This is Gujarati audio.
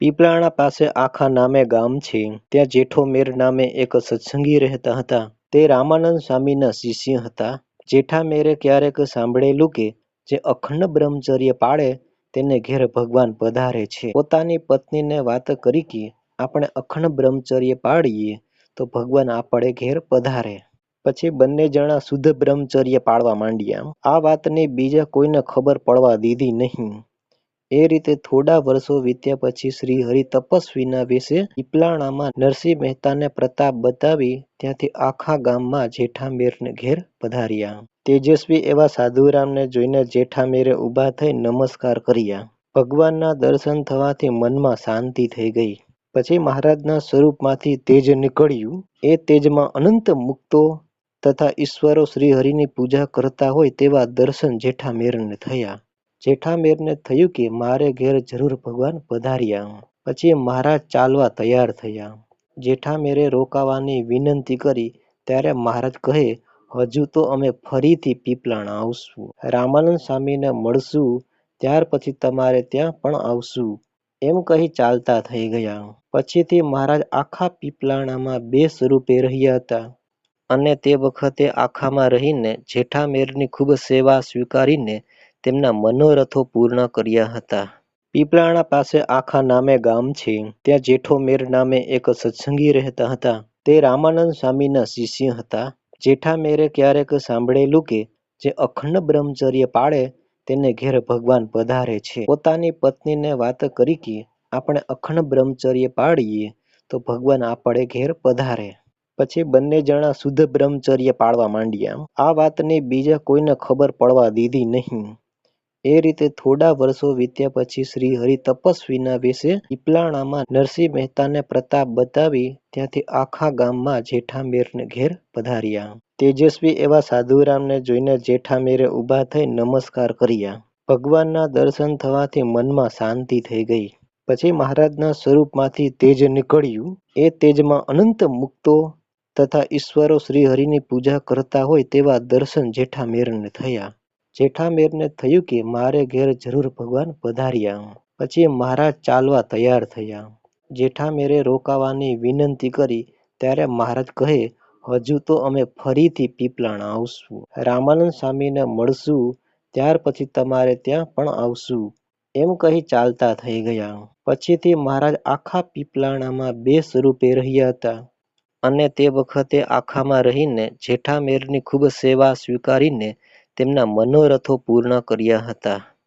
પીપલાણા પાસે આખા નામે ગામ છે. ત્યાં જેઠો મેર નામે એક સત્સંગી રહેતા હતા. તે રામાનંદ સ્વામીના શિષ્ય હતા. જેઠા મેરે ક્યારેક સાંભળેલું કે જે અખંડ બ્રહ્મચર્ય પાળે તેને ઘેર ભગવાન પધારે છે. પોતાની પત્નીને વાત કરી કે આપણે અખંડ બ્રહ્મચર્ય પાળીએ તો ભગવાન આપણે ઘેર પધારે. પછી બંને જણા શુદ્ધ બ્રહ્મચર્ય પાળવા માંડ્યા. આ વાતની બીજા કોઈને ખબર પડવા દીધી નહીં. એ રીતે થોડા વર્ષો વીત્યા પછી શ્રી હરિ તપસ્વીના વેશે પીપલાણામાં નરસિંહ મહેતાને પ્રતાપ બતાવી ત્યાંથી આખા ગામમાં જેઠામેરને ઘેર પધાર્યા. તેજસ્વી એવા સાધુરામને જોઈને જેઠામેરે ઊભા થઈ નમસ્કાર કર્યા. ભગવાનના દર્શન થવાથી મનમાં શાંતિ થઈ ગઈ. પછી મહારાજના સ્વરૂપમાંથી તેજ નીકળ્યું. એ તેજમાં અનંત મુક્તો તથા ઈશ્વરો શ્રીહરિની પૂજા કરતા હોય તેવા દર્શન જેઠામેરને થયા. જેઠામેરને થયું કે મારે ઘેર જરૂર ભગવાન પધાર્યા. પછી મહારાજ ચાલવા તૈયાર થયા. જેઠામેરે રોકાવાની વિનંતી કરી, ત્યારે મહારાજ કહે, હજુ તો અમે ફરીથી પીપલાણા આવશું. રામાનંદ સ્વામીને મળશું, ત્યાર પછી તમારે ત્યાં પણ આવશું. એમ કહી ચાલતા થઈ ગયા. પછીથી મહારાજ આખા પીપલાણામાં બે સ્વરૂપે રહ્યા હતા. અને તે વખતે આખામાં રહીને જેઠામેરની ખૂબ સેવા સ્વીકારીને તેમના મનોરથો પૂર્ણ કર્યા હતા. પીપળાણા પાસે આખા નામે ગામ છે. ત્યાં જેઠો મેર નામે એક સત્સંગી રહેતા હતા. તે રામાનંદ સ્વામીના શિષ્ય હતા. જેઠા મેરે ક્યારેક સાંભળેલું કે જે અખંડ બ્રહ્મચર્ય પાળે તેને ઘેર ભગવાન પધારે છે. પોતાની પત્નીને વાત કરી કે આપણે અખંડ બ્રહ્મચર્ય પાળીએ તો ભગવાન આપણે ઘેર પધારે. પછી બંને જણા શુદ્ધ બ્રહ્મચર્ય પાળવા માંડ્યા. આ વાતની બીજા કોઈને ખબર પડવા દીધી નહીં. એ રીતે થોડા વર્ષો વીત્યા પછી શ્રીહરિ તપસ્વીના વેશે પીપલાણામાં નરસિંહ મહેતાને પ્રતાપ બતાવી ત્યાંથી આખા ગામમાં જેઠામેરને ઘેર પધાર્યા. તેજસ્વી એવા સાધુરામને જોઈને જેઠામેરે ઊભા થઈ નમસ્કાર કર્યા. ભગવાનના દર્શન થવાથી મનમાં શાંતિ થઈ ગઈ. પછી મહારાજના સ્વરૂપમાંથી તેજ નીકળ્યું. એ તેજમાં અનંત મુક્તો તથા ઈશ્વરો શ્રીહરિની પૂજા કરતા હોય તેવા દર્શન જેઠામેરને થયા. જેઠામેરને થયું કે મારે ઘેર જરૂર ભગવાન પધાર્યા. પછી મહારાજ ચાલવા તૈયાર થયા. જેઠામેરે રોકાવાની વિનંતી કરી, ત્યારે મહારાજ કહે, હજુ તો અમે ફરીથી પીપલાણ આવશું. રામાનંદ સ્વામીને મળશું, ત્યાર પછી તમારે ત્યાં પણ આવશું. એમ કહી ચાલતા થઈ ગયા. પછીથી મહારાજ આખા પીપલાણામાં બે સ્વરૂપે રહ્યા હતા. અને તે વખતે આખામાં રહીને જેઠામેરની ખૂબ સેવા સ્વીકારીને તેમના મનોરથો પૂર્ણ કર્યા હતા.